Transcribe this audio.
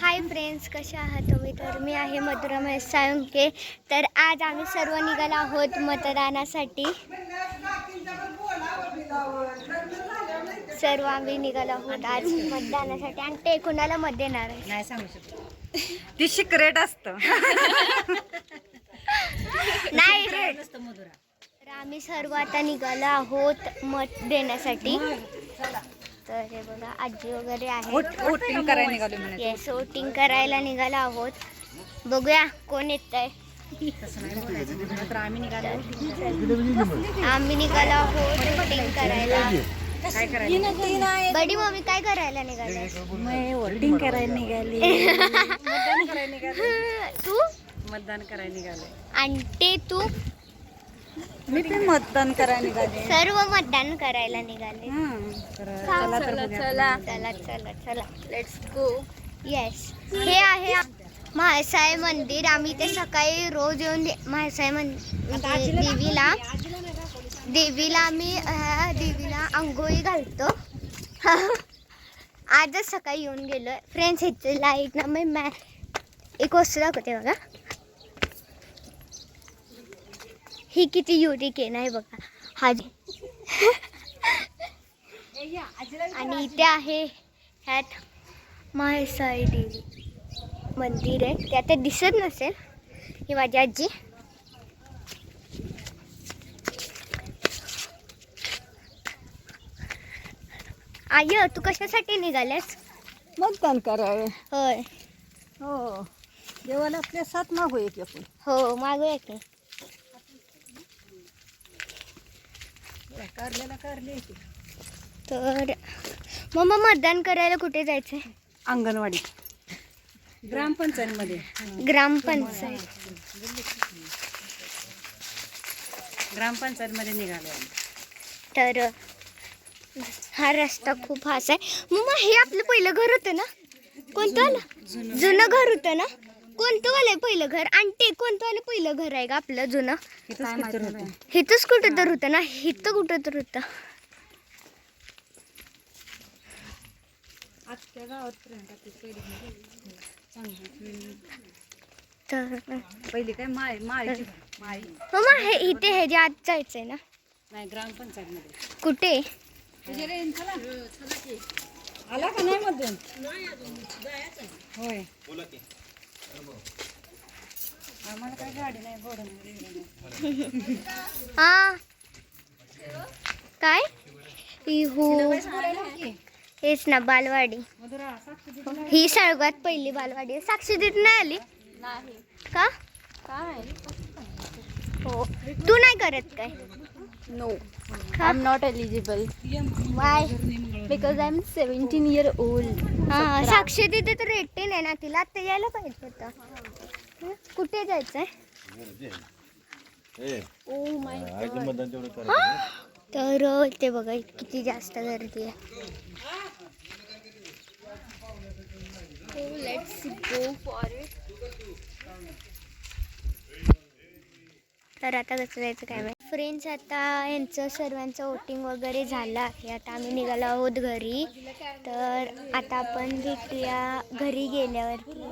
Hi friends कशा आहात तुम्ही? तर मी आहे मधुरा महेश साळुंके तर आज आम्ही सर्व निघालो आहोत मतदानासाठी. सर्व आम्ही निघालो आहोत आज मतदानासाठी. आणि ते कुणाला मत देणार आहे? नाही सांगू शकत. ती सिक्रेट असतं. नाही. तर आम्ही सर्व आता निघालो आहोत मत देण्यासाठी. तर हे बघा आजी वगैरे आहे वोटिंग करायला निघालो येस वोटिंग करायला निघालो आहोत. बघूया कोण येत आहे तर आम्ही निघालो. आम्ही निघालो आहोत वोटिंग करायला. काय बडी मम्मी काय करायला निघाले? मी वोटिंग करायला निघाली. मतदान करायला निघाले. तू? मतदान करायला निघाले. आणि ते तू? मी पण मतदान करायला निघाले. सर्व मतदान करायला निघाले. तर चला तर बघूया. चला. चला चला लेट्स गो येस हे आहे म्हाळसाई मंदिर. आम्ही ते सकाळी रोज येऊन दे- म्हाळसाई मंदिर देवीला देवीला आम्ही देवीला आंघोळी घालतो. आजच सकाळी येऊन गेलो फ्रेंड्स इथे लाइट ना मी मॅ एक वस्तू दाखवते बघा. ही किती युनिक आहे नाही बघा. हा आणि इथे आहे ह्यात म्हाळसाई देवी मंदिर आहे. ते आता दिसत नसेल. ही माझी आजी. आय तू कशासाठी निघाल्यास? मतदान करावं. होय. हो. देवाला आपल्या साथ मागू एक आपण. हो मागूया की कारल्याला कारले तर मग मतदान करायला कुठे जायचंय? अंगणवाडी. ग्रामपंचायतमध्ये. ग्रामपंचायत. ग्रामपंचायतमध्ये निघालो आम्ही. तर हा रस्ता खूप हास आहे. मग हे आपलं पहिलं घर होतं ना? कोणतं? आलं जुनं घर होतं ना? कोणतं वालं आहे पहिलं घर? आणि ते कोणतं वालं पहिलं घर आहे का आपलं जुनं? काय माहिती नाही. हिथंच कुठं तर होतं ना? हिथं कुठं तर होतं. आजच्या गावात प्रियंका ती पहिली चांगली. तर पहिली काय माय माळी. माळी मग हे इथे हे जे आज जायचंय ना. नाही ग्रामपंचायतमध्ये. कुठे? आला का नाही मधून होय. आम्हाला काय गाडी नाही हा. काय? हेच ना बालवाडी. ही सर्वात पहिली बालवाडी आहे. साक्षी देत नाही आली? का? हो. तू नाही करत काय? No, का I'm not eligible. Why because I'm 17 year old. हा साक्षी तिथे तर एटीन आहे ना तिला आता यायला पाहिजे होतं? कुठे जायचंय? Oh my तर अ, ते बघा किती जास्त गर्दी आहे. So let's go for it. तर आता कसं जायचं काय माहिती? फ्रेंड्स आता यांचं सर्वांचं वोटिंग वगैरे झालं आहे. आता आम्ही निघालो आहोत घरी. तर आता आपण भेटूया घरी गेल्यावरती.